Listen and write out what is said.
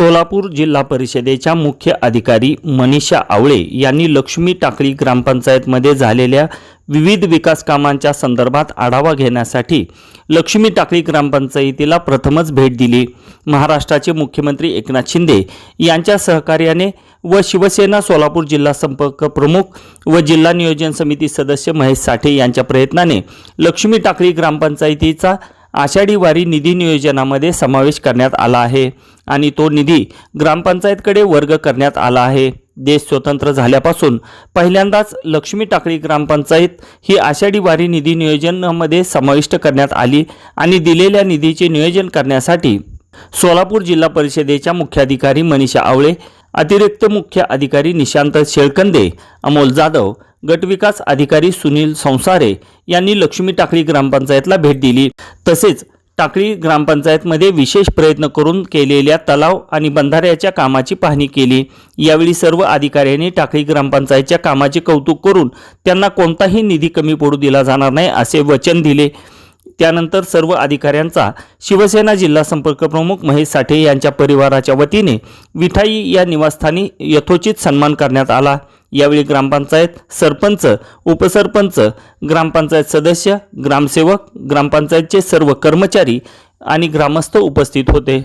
सोलापूर जिल्हा परिषदेच्या मुख्य अधिकारी मनीषा आवळे यांनी लक्ष्मी टाकळी ग्रामपंचायतमध्ये झालेल्या विविध विकास कामांच्या संदर्भात आढावा घेण्यासाठी लक्ष्मी टाकळी ग्रामपंचायतीला प्रथमच भेट दिली. महाराष्ट्राचे मुख्यमंत्री एकनाथ शिंदे यांच्या सहकार्याने व शिवसेना सोलापूर जिल्हा संपर्क प्रमुख व जिल्हा नियोजन समिती सदस्य महेश साठे यांच्या प्रयत्नाने लक्ष्मी टाकळी ग्रामपंचायतीचा आषाढी वारी निधी नियोजनामध्ये समावेश करण्यात आला आहे. आणि तो निधी ग्रामपंचायतकडे वर्ग करण्यात आला आहे. देश स्वतंत्र झाल्यापासून पहिल्यांदाच लक्ष्मी टाकळी ग्रामपंचायत ही आषाढी वारी निधी नियोजनामध्ये समाविष्ट करण्यात आली आणि दिलेल्या निधीचे नियोजन करण्यासाठी सोलापूर जिल्हा परिषदेच्या मुख्याधिकारी मनीषा आवळे अतिरिक्त मुख्य अधिकारी निशांत शेळकंदे अमोल जाधव गटविकास अधिकारी सुनील संसारे यांनी लक्ष्मी टाकळी ग्रामपंचायतला भेट दिली. तसेच टाकळी ग्रामपंचायतमध्ये विशेष प्रयत्न करून केलेल्या तलाव आणि बंधाऱ्याच्या कामाची पाहणी केली. यावेळी सर्व अधिकाऱ्यांनी टाकळी ग्रामपंचायतच्या कामाचे कौतुक करून त्यांना कोणताही निधी कमी पडू दिला जाणार नाही असे वचन दिले. त्यानंतर सर्व अधिकाऱ्यांचा शिवसेना जिल्हा संपर्क प्रमुख महेश साठे यांच्या परिवाराच्या वतीने विठाई या निवासस्थानी यथोचित सन्मान करण्यात आला. यावेळी ग्रामपंचायत सरपंच उपसरपंच ग्रामपंचायत सदस्य ग्रामसेवक ग्रामपंचायतचे सर्व कर्मचारी आणि ग्रामस्थ उपस्थित होते.